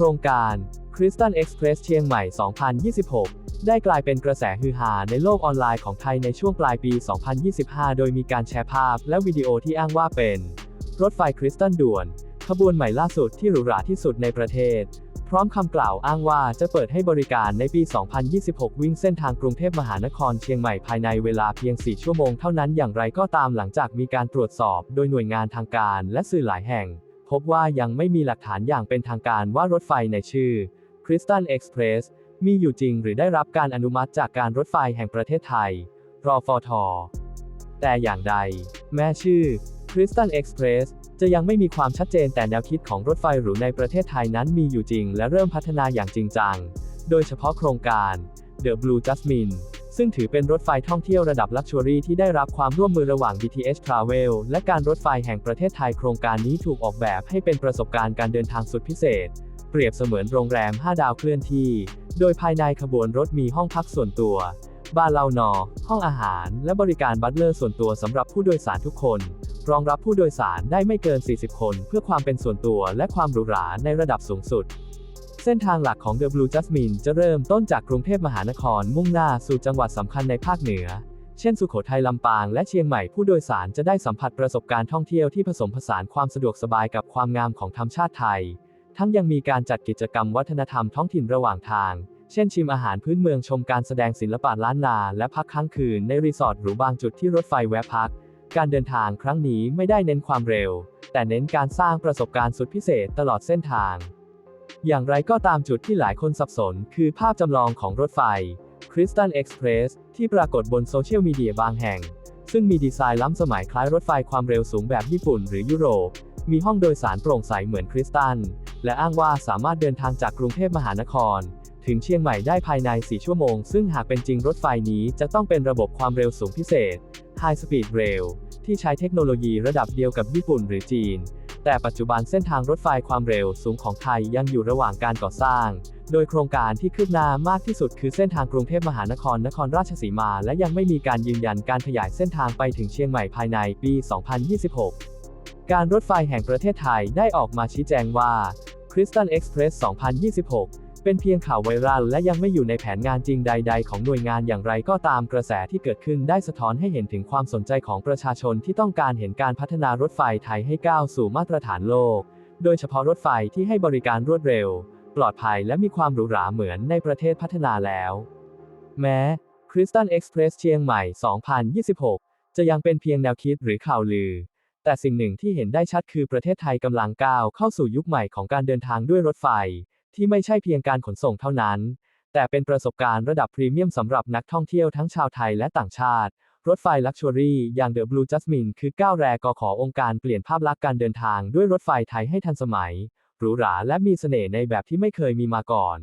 ครงการ Crystal Express เชียงใหม่ 2026 ได้กลายเป็นกระแสฮือฮาในโลกออนไลน์ของไทยในช่วงปลายปี 2025 โดยมีการแชร์ภาพและวิดีโอที่อ้างว่าเป็น รถไฟคริสตัลด่วน ขบวนใหม่ล่าสุดที่หรูหราที่สุดในประเทศ พร้อมคำกล่าวอ้างว่าจะเปิดให้บริการในปี 2026 วิ่งเส้นทางกรุงเทพมหานครเชียงใหม่ภายในเวลาเพียง 4 ชั่วโมงเท่านั้นอย่างไรก็ตามหลังจากมีการตรวจสอบ โดยหน่วยงานทางการและสื่อหลายแห่ง พบว่ายังไม่มีหลักฐานอย่างเป็นทางการว่ารถไฟในชื่อ Crystal Express มีอยู่จริงหรือได้รับการอนุมัติจากการรถไฟแห่งประเทศไทย รอฟทแต่อย่างใด แม้ชื่อ Crystal Express จะยังไม่มีความชัดเจนแต่แนวคิดของรถไฟหรูในประเทศไทยนั้นมีอยู่จริงและเริ่มพัฒนาอย่างจริงจัง โดยเฉพาะโครงการ The Blue Jasmine ซึ่งถือเป็นรถไฟท่องเที่ยวระดับลักชัวรี่ที่ได้รับความร่วมมือระหว่าง BTS Travel และการรถไฟแห่งประเทศไทยโครงการนี้ถูกออกแบบให้เป็นประสบการณ์การเดินทางสุดพิเศษ เปรียบเสมือนโรงแรม 5 ดาวเคลื่อนที่ โดยภายในขบวนรถมีห้องพักส่วนตัว บาร์เลานอ ห้องอาหาร และบริการบัตเลอร์ส่วนตัวสำหรับผู้โดยสารทุกคน รองรับผู้โดยสารได้ไม่เกิน 40 คน เพื่อความเป็นส่วนตัวและความหรูหราในระดับสูงสุด เส้นทางหลักของ The Blue Jasmine จะเริ่มต้นจากกรุงเทพมหานครมุ่งหน้าสู่จังหวัดสำคัญในภาคเหนือ เช่นสุโขทัยลำปางและเชียงใหม่ผู้โดยสารจะได้สัมผัสประสบการณ์ท่องเที่ยวที่ผสมผสานความสะดวกสบายกับความงามของธรรมชาติไทย ทั้งยังมีการจัดกิจกรรมวัฒนธรรมท้องถิ่นระหว่างทาง เช่นชิมอาหารพื้นเมืองชมการแสดงศิลปะล้านนา และพักค้างคืนในรีสอร์ทหรือบางจุดที่รถไฟแวะพัก การเดินทางครั้งนี้ไม่ได้เน้นความเร็ว แต่เน้นการสร้างประสบการณ์สุดพิเศษตลอดเส้นทาง อย่างไรก็ตามจุดที่หลายคนสับสน คือภาพจำลองของรถไฟ Crystal Express ที่ปรากฏบนโซเชียลมีเดียบางแห่ง ซึ่งมีดีไซน์ล้ำสมัยคล้ายรถไฟความเร็วสูงแบบญี่ปุ่นหรือยุโรป มีห้องโดยสารโปร่งใสเหมือนคริสตัล และอ้างว่าสามารถเดินทางจากกรุงเทพมหานคร ถึงเชียงใหม่ได้ภายใน 4 ชั่วโมง ซึ่งหากเป็นจริงรถไฟนี้จะต้องเป็นระบบความเร็วสูงพิเศษ High Speed Rail ที่ใช้เทคโนโลยีระดับเดียวกับญี่ปุ่นหรือจีน แต่ปัจจุบันเส้นทางรถไฟความเร็วสูงของไทยยังอยู่ระหว่างการก่อสร้าง โดยโครงการที่คืบหน้ามากที่สุดคือเส้นทางกรุงเทพมหานครนครราชสีมา และยังไม่มีการยืนยันการขยายเส้นทางไปถึงเชียงใหม่ภายในปี 2026 การรถไฟแห่งประเทศไทยได้ออกมาชี้แจงว่า Crystal Express 2026 เป็นเพียงข่าวไวรัลและยังไม่อยู่ในแผนงานจริงใด ๆ ของหน่วยงานอย่างไรก็ตามกระแสที่เกิดขึ้นได้สะท้อนให้เห็นถึงความสนใจของประชาชนที่ต้องการเห็นการพัฒนารถไฟไทยให้ก้าวสู่มาตรฐานโลก โดยเฉพาะรถไฟที่ให้บริการรวดเร็ว ปลอดภัยและมีความหรูหราเหมือนในประเทศพัฒนาแล้ว แม้ Crystal Express เชียงใหม่ 2026 จะยังเป็นเพียงแนวคิดหรือข่าวลือ แต่สิ่งหนึ่งที่เห็นได้ชัดคือประเทศไทยกำลังก้าวเข้าสู่ยุคใหม่ของการเดินทางด้วยรถไฟ ที่ไม่ใช่เพียงการขนส่งเท่านั้น แต่เป็นประสบการณ์ระดับพรีเมียมสำหรับนักท่องเที่ยวทั้งชาวไทยและต่างชาติ รถไฟลักชัวรี่อย่างเดอะบลูจัสมินคือก้าวแรกก่อขอองค์การเปลี่ยนภาพลักษณ์การเดินทางด้วยรถไฟไทยให้ทันสมัยหรูหราและมีเสน่ห์ในแบบที่ไม่เคยมีมาก่อน